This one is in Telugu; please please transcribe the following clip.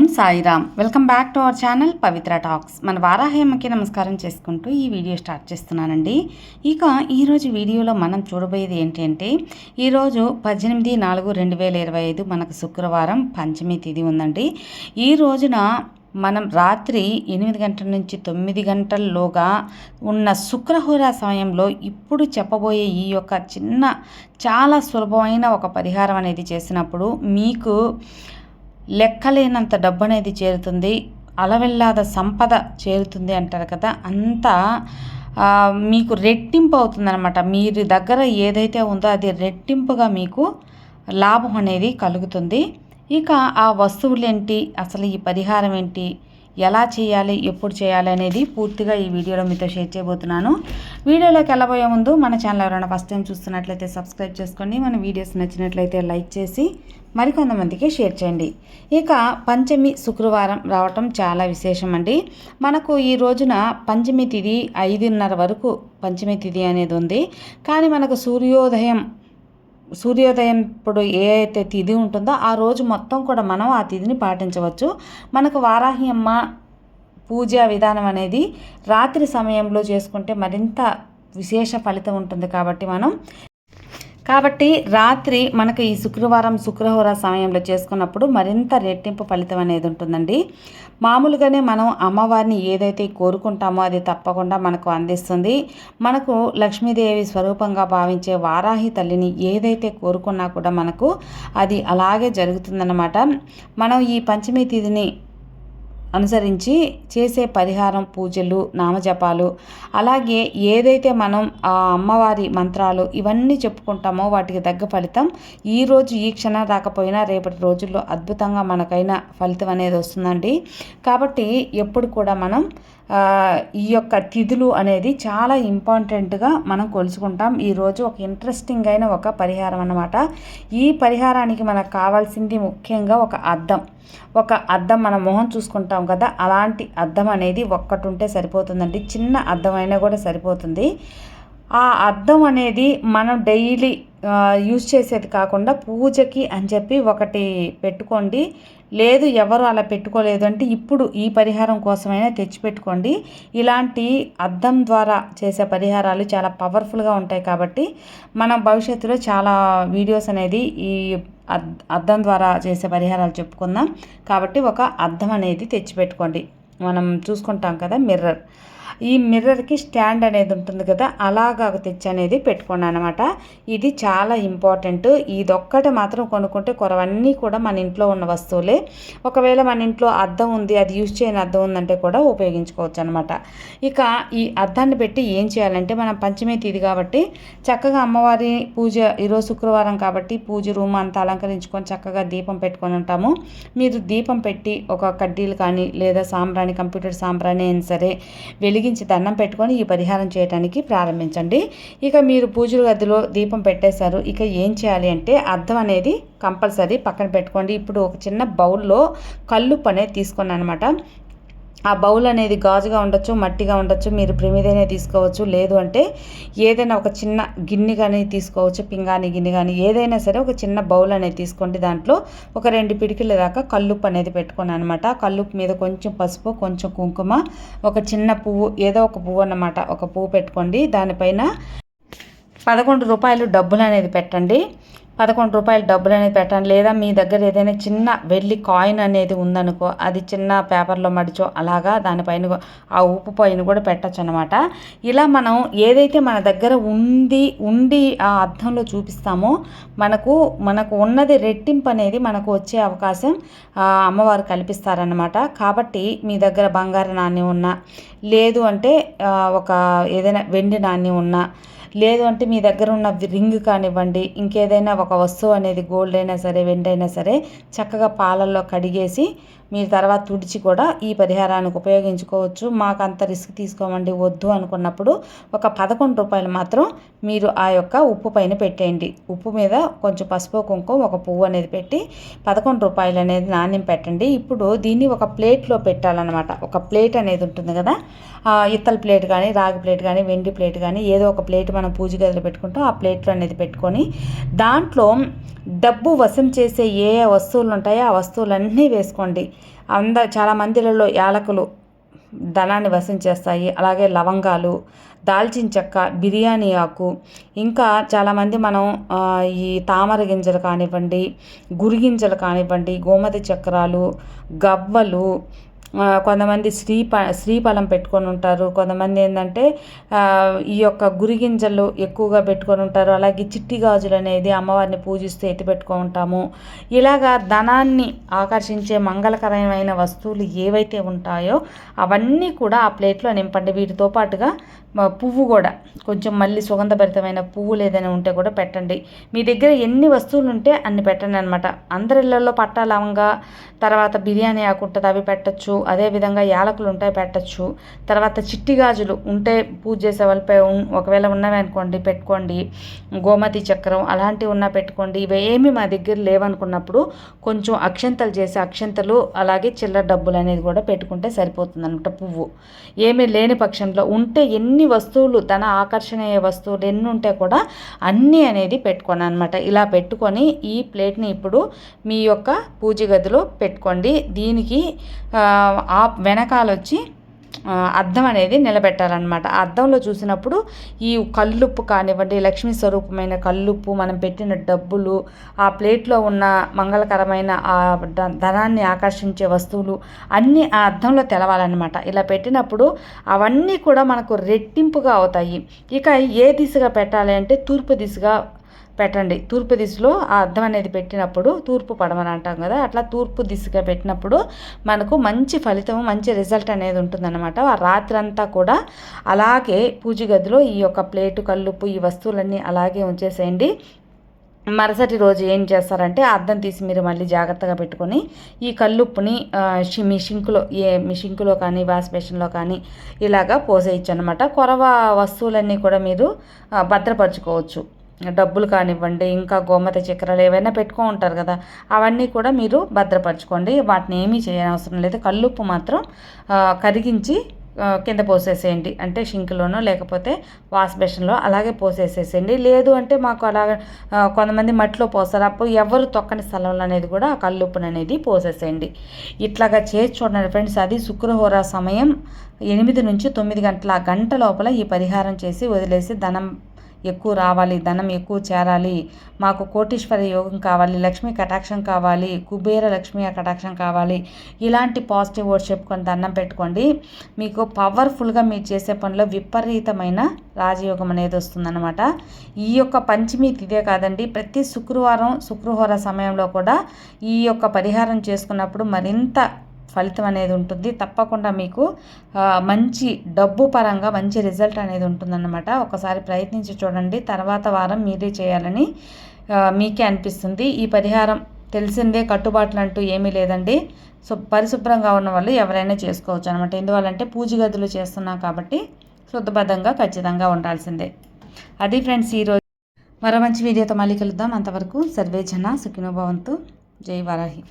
Om Sairam. Welcome back to our channel Pavitra talks. మన వారాహేమకి నమస్కారం చేసుకుంటూ ఈ వీడియో స్టార్ట్ చేస్తున్నానండి. ఇక ఈరోజు వీడియోలో మనం చూడబోయేది ఏంటంటే ఈరోజు పద్దెనిమిది నాలుగు రెండు వేల ఇరవై ఐదు మనకు శుక్రవారం పంచమి తిథి ఉందండి. ఈ రోజున మనం రాత్రి ఎనిమిది గంటల నుంచి తొమ్మిది గంటల్లోగా ఉన్న శుక్రహోర సమయంలో ఇప్పుడు చెప్పబోయే ఈ యొక్క చిన్న చాలా సులభమైన ఒక పరిహారం అనేది చేసినప్పుడు మీకు లెక్కలేనంత డబ్బు అనేది చేరుతుంది అలవెల్లాద సంపద చేరుతుంది అంటారు కదా అంతా మీకు రెట్టింపు అవుతుందన్నమాట. మీరు దగ్గర ఏదైతే ఉందో అది రెట్టింపుగా మీకు లాభం అనేది కలుగుతుంది. ఇక ఆ వస్తువులు ఏంటి అసలు ఈ పరిహారం ఏంటి ఎలా చేయాలి ఎప్పుడు చేయాలి అనేది పూర్తిగా ఈ వీడియోలో మీతో షేర్ చేయబోతున్నాను. వీడియోలోకి వెళ్ళబోయే ముందు మన ఛానల్ ఎవరైనా ఫస్ట్ టైం చూస్తున్నట్లయితే సబ్స్క్రైబ్ చేసుకోండి. మన వీడియోస్ నచ్చినట్లయితే లైక్ చేసి మరికొంతమందికి షేర్ చేయండి. ఇక పంచమి శుక్రవారం రావటం చాలా విశేషం అండి మనకు ఈ రోజున పంచమి తిథి ఐదున్నర వరకు పంచమి తిథి అనేది ఉంది. కానీ మనకు సూర్యోదయం సూర్యోదయం ఇప్పుడు ఏ అయితే తిథి ఉంటుందో ఆ రోజు మొత్తం కూడా మనం ఆ తిథిని పాటించవచ్చు. మనకు వారాహి అమ్మ పూజా విధానం అనేది రాత్రి సమయంలో చేసుకుంటే మరింత విశేష ఫలితం ఉంటుంది కాబట్టి మనం కాబట్టి రాత్రి మనకు ఈ శుక్రవారం శుక్రహోర సమయంలో చేసుకున్నప్పుడు మరింత రెట్టింపు ఫలితం అనేది ఉంటుందండి. మామూలుగానే మనం అమ్మవారిని ఏదైతే కోరుకుంటామో అది తప్పకుండా మనకు అందిస్తుంది. మనకు లక్ష్మీదేవి స్వరూపంగా భావించే వారాహి తల్లిని ఏదైతే కోరుకున్నా కూడా మనకు అది అలాగే జరుగుతుందన్నమాట. మనం ఈ పంచమి తిథిని అనుసరించి చేసే పరిహారం పూజలు నామజపాలు అలాగే ఏదైతే మనం ఆ అమ్మవారి మంత్రాలు ఇవన్నీ చెప్పుకుంటామో వాటికి తగ్గ ఫలితం ఈరోజు ఈ క్షణం రాకపోయినా రేపటి రోజుల్లో అద్భుతంగా మనకైనా ఫలితం అనేది వస్తుందండి. కాబట్టి ఎప్పుడు కూడా మనం ఈ యొక్క తిథులు అనేది చాలా ఇంపార్టెంట్గా మనం కొలుసుకుంటాం. ఈరోజు ఒక ఇంట్రెస్టింగ్ అయిన ఒక పరిహారం అన్నమాట. ఈ పరిహారానికి మనకు కావాల్సింది ముఖ్యంగా ఒక అద్దం. ఒక అద్దం మన మొహం చూసుకుంటాం కదా అలాంటి అద్దం అనేది ఒక్కటి ఉంటే సరిపోతుందండి. చిన్న అద్దం అయినా కూడా సరిపోతుంది. ఆ అద్దం అనేది మనం డైలీ యూజ్ చేసేది కాకుండా పూజకి అని చెప్పి ఒకటి పెట్టుకోండి. లేదు ఎవరు అలా పెట్టుకోలేదు అంటే ఇప్పుడు ఈ పరిహారం కోసమైనా తెచ్చిపెట్టుకోండి. ఇలాంటి అద్దం ద్వారా చేసే పరిహారాలు చాలా పవర్ఫుల్గా ఉంటాయి కాబట్టి మనం భవిష్యత్తులో చాలా వీడియోస్ అనేది ఈ అద్దం ద్వారా చేసే పరిహారాలు చెప్పుకుందాం. కాబట్టి ఒక అద్దం అనేది తెచ్చిపెట్టుకోండి. మనం చూసుకుంటాం కదా మిర్రర్. ఈ మిర్రర్కి స్టాండ్ అనేది ఉంటుంది కదా అలాగా తెచ్చి అనేది పెట్టుకున్నాను అనమాట. ఇది చాలా ఇంపార్టెంట్. ఇదొక్కటి మాత్రం కొనుక్కుంటే కొరవన్నీ కూడా మన ఇంట్లో ఉన్న వస్తువులే. ఒకవేళ మన ఇంట్లో అద్దం ఉంది అది యూజ్ చేయని అద్దం ఉందంటే కూడా ఉపయోగించుకోవచ్చు అనమాట. ఇక ఈ అద్దాన్ని పెట్టి ఏం చేయాలంటే మనం పంచమే తీది కాబట్టి చక్కగా అమ్మవారి పూజ ఈరోజు శుక్రవారం కాబట్టి పూజ రూమ్ అంతా అలంకరించుకొని చక్కగా దీపం పెట్టుకొని ఉంటాము. మీరు దీపం పెట్టి ఒక కడ్డీలు కానీ లేదా సాంబ్రాణి కంప్యూటర్ సాంబ్రాణి అయినా సరే వెలిగి వెలిగించి దండం పెట్టుకొని ఈ పరిహారం చేయడానికి ప్రారంభించండి. ఇక మీరు పూజల గదిలో దీపం పెట్టేశారు. ఇక ఏం చేయాలి అంటే అర్థం అనేది కంపల్సరీ పక్కన పెట్టుకోండి. ఇప్పుడు ఒక చిన్న బౌల్లో కల్లుప్పు అనేది తీసుకున్నాను అనమాట ఆ బౌల్ అనేది గాజుగా ఉండొచ్చు మట్టిగా ఉండొచ్చు మీరు ప్రమిదైనా తీసుకోవచ్చు. లేదు అంటే ఏదైనా ఒక చిన్న గిన్నె కానీ తీసుకోవచ్చు పింగాని గిన్నె కానీ ఏదైనా సరే ఒక చిన్న బౌల్ అనేది తీసుకోండి. దాంట్లో ఒక రెండు పిడికిల దాకా కల్లుప్పు అనేది పెట్టుకున్నాను అనమాట కల్లుప్పు మీద కొంచెం పసుపు కొంచెం కుంకుమ ఒక చిన్న పువ్వు ఏదో ఒక పువ్వు అన్నమాట. ఒక పువ్వు పెట్టుకోండి. దానిపైన పదకొండు రూపాయలు డబ్బులు అనేది పెట్టండి. పదకొండు రూపాయలు డబ్బులు అనేది పెట్టండి. లేదా మీ దగ్గర ఏదైనా చిన్న వెళ్ళి కాయిన్ అనేది ఉందనుకో అది చిన్న పేపర్లో మడిచో అలాగా దానిపైన ఆ ఉప్పు పైన కూడా పెట్టచ్చు అనమాట ఇలా మనం ఏదైతే మన దగ్గర ఉంది ఉండి ఆ అర్థంలో చూపిస్తామో మనకు మనకు ఉన్నది రెట్టింపు అనేది మనకు వచ్చే అవకాశం అమ్మవారు కల్పిస్తారనమాట. కాబట్టి మీ దగ్గర బంగారు నాణ్యం ఉన్నా లేదు అంటే ఒక ఏదైనా వెండి నాణ్యం ఉన్నా లేదు అంటే మీ దగ్గర ఉన్న రింగ్ కానివ్వండి ఇంకేదైనా ఒక వస్తువు అనేది గోల్డ్ అయినా సరే వెండి అయినా సరే చక్కగా పాలల్లో కడిగేసి మీరు తర్వాత తుడిచి కూడా ఈ పరిహారానికి ఉపయోగించుకోవచ్చు. మాకు అంత రిస్క్ తీసుకోమండి వద్దు అనుకున్నప్పుడు ఒక పదకొండు రూపాయలు మాత్రం మీరు ఆ యొక్క ఉప్పు పైన పెట్టేయండి. ఉప్పు మీద కొంచెం పసుపు కుంకుమ ఒక పువ్వు అనేది పెట్టి పదకొండు రూపాయలు అనేది నాణ్యం పెట్టండి. ఇప్పుడు దీన్ని ఒక ప్లేట్లో పెట్టాలన్నమాట. ఒక ప్లేట్ అనేది ఉంటుంది కదా ఇత్తల ప్లేట్ కానీ రాగి ప్లేట్ కానీ వెండి ప్లేట్ కానీ ఏదో ఒక ప్లేట్ మనం పూజ గదిలో పెట్టుకుంటాం ఆ ప్లేట్లో అనేది పెట్టుకొని దాంట్లో డబ్బు వశం చేసే ఏ ఏ వస్తువులు ఉంటాయో ఆ వస్తువులన్నీ వేసుకోండి. అంద చాలా మందిలలో యాలకులు ధనాన్ని వశం చేస్తాయి. అలాగే లవంగాలు దాల్చిన చెక్క బిర్యానీ ఆకు. ఇంకా చాలామంది మనం ఈ తామర గింజలు కానివ్వండి గురిగింజలు కానివ్వండి గోమతి చక్రాలు గవ్వలు కొంతమంది శ్రీ శ్రీఫలం పెట్టుకొని ఉంటారు. కొంతమంది ఏంటంటే ఈ యొక్క గురిగింజలు ఎక్కువగా పెట్టుకొని ఉంటారు. అలాగే చిట్టి గాజులు అనేది అమ్మవారిని పూజిస్తూ ఎత్తి పెట్టుకొని ఉంటాము. ఇలాగా ధనాన్ని ఆకర్షించే మంగళకరమైన వస్తువులు ఏవైతే ఉంటాయో అవన్నీ కూడా ఆ ప్లేట్లో నింపండి. వీటితో పాటుగా పువ్వు కూడా. కొంచెం మళ్ళీ సుగంధభరితమైన పువ్వులు ఏదైనా ఉంటే కూడా పెట్టండి. మీ దగ్గర ఎన్ని వస్తువులు ఉంటే అన్ని పెట్టండి అనమాట అందరి ఇళ్ళలో పట్టా లవంగా తర్వాత బిర్యానీ ఆకుంటుంది అవి పెట్టచ్చు. అదేవిధంగా యాలకులు ఉంటాయి పెట్టచ్చు. తర్వాత చిట్టి గాజులు ఉంటే పూజ చేసే వాళ్ళపై ఒకవేళ ఉన్నవి అనుకోండి పెట్టుకోండి. గోమతి చక్రం అలాంటివి ఉన్నా పెట్టుకోండి. ఇవి ఏమి మా దగ్గర లేవనుకున్నప్పుడు కొంచెం అక్షంతలు చేసి అక్షంతలు అలాగే చిల్లర డబ్బులు అనేది కూడా పెట్టుకుంటే సరిపోతుంది అనమాట పువ్వు. ఏమీ లేని పక్షంలో ఉంటే ఎన్ని వస్తువులు తన ఆకర్షణీయ వస్తువులు ఎన్ని ఉంటే కూడా అన్నీ అనేది పెట్టుకోను అనమాట ఇలా పెట్టుకొని ఈ ప్లేట్ని ఇప్పుడు మీ యొక్క పూజ గదిలో పెట్టుకోండి. దీనికి ఆ వెనకాల వచ్చి అద్దం అనేది నిలబెట్టాలన్నమాట. ఆ అద్దంలో చూసినప్పుడు ఈ కల్లుప్పు కానివ్వండి లక్ష్మీ స్వరూపమైన కల్లుప్పు మనం పెట్టిన డబ్బులు ఆ ప్లేట్లో ఉన్న మంగళకరమైన ఆ ధనాన్ని ఆకర్షించే వస్తువులు అన్నీ ఆ అద్దంలో తెలవాలన్నమాట. ఇలా పెట్టినప్పుడు అవన్నీ కూడా మనకు రెట్టింపుగా అవుతాయి. ఇక ఏ దిశగా పెట్టాలి అంటే తూర్పు దిశగా పెట్టండి. తూర్పు దిశలో ఆ అద్దం అనేది పెట్టినప్పుడు తూర్పు పడమని అంటాం కదా అట్లా తూర్పు దిశగా పెట్టినప్పుడు మనకు మంచి ఫలితం మంచి రిజల్ట్ అనేది ఉంటుందన్నమాట. ఆ రాత్రి అంతా కూడా అలాగే పూజ గదిలో ఈ యొక్క ప్లేటు కల్లుప్పు ఈ వస్తువులన్నీ అలాగే ఉంచేసేయండి. మరుసటి రోజు ఏం చేస్తారంటే అద్దం తీసి మీరు మళ్ళీ జాగ్రత్తగా పెట్టుకొని ఈ కల్లుప్పుని మీ షింకులో ఏ మీ షింకులో కానీ వాష్ బేషన్లో కానీ ఇలాగా పోసేయచ్చు అనమాట కొరవ వస్తువులన్నీ కూడా మీరు భద్రపరచుకోవచ్చు. డబ్బులు కానివ్వండి ఇంకా గోమత చక్రాలు ఏవైనా పెట్టుకో ఉంటారు కదా అవన్నీ కూడా మీరు భద్రపరచుకోండి. వాటిని ఏమీ చేయనవసరం లేదు. కల్లుప్పు మాత్రం కరిగించి కింద పోసేసేయండి. అంటే షింక్లోనో లేకపోతే వాష్ బేషన్లో అలాగే పోసేసేసేయండి. లేదు అంటే మాకు అలా కొంతమంది మట్టిలో పోస్తారు. అప్పుడు ఎవరు తొక్కని స్థలంలో అనేది కూడా ఆ కల్లుప్పును అనేది పోసేసేయండి. ఇట్లాగా చేసి చూడండి ఫ్రెండ్స్ అది శుక్రహోర సమయం ఎనిమిది నుంచి తొమ్మిది గంటల గంట లోపల ఈ పరిహారం చేసి వదిలేసి ధనం ఎక్కువ రావాలి ధనం ఎక్కువ చేరాలి మాకు కోటీశ్వర యోగం కావాలి లక్ష్మీ కటాక్షం కావాలి కుబేర లక్ష్మీ కటాక్షం కావాలి ఇలాంటి పాజిటివ్ వర్డ్స్ చెప్పుకొని దండం పెట్టుకోండి. మీకు పవర్ఫుల్గా మీరు చేసే పనిలో విపరీతమైన రాజయోగం అనేది వస్తుందన్నమాట. ఈ యొక్క పంచమి ఇదే కాదండి ప్రతి శుక్రవారం శుక్రహోర సమయంలో కూడా ఈ యొక్క పరిహారం చేసుకున్నప్పుడు మరింత ఫలితం అనేది ఉంటుంది. తప్పకుండా మీకు మంచి డబ్బు పరంగా మంచి రిజల్ట్ అనేది ఉంటుందన్నమాట. ఒకసారి ప్రయత్నించి చూడండి. తర్వాత వారం మీరే చేయాలని మీకే అనిపిస్తుంది. ఈ పరిహారం తెలిసిందే కట్టుబాట్లు అంటూ ఏమీ లేదండి. సో పరిశుభ్రంగా ఉన్న వాళ్ళు ఎవరైనా చేసుకోవచ్చు అనమాట ఎందువల్లంటే పూజ గదులు చేస్తున్నాం కాబట్టి శుద్ధబద్ధంగా ఖచ్చితంగా ఉండాల్సిందే. అది ఫ్రెండ్స్ ఈరోజు మరో మంచి వీడియోతో మళ్ళీ కలుద్దాం. అంతవరకు సర్వే జన సుఖినోభవంతు జై వరాహి.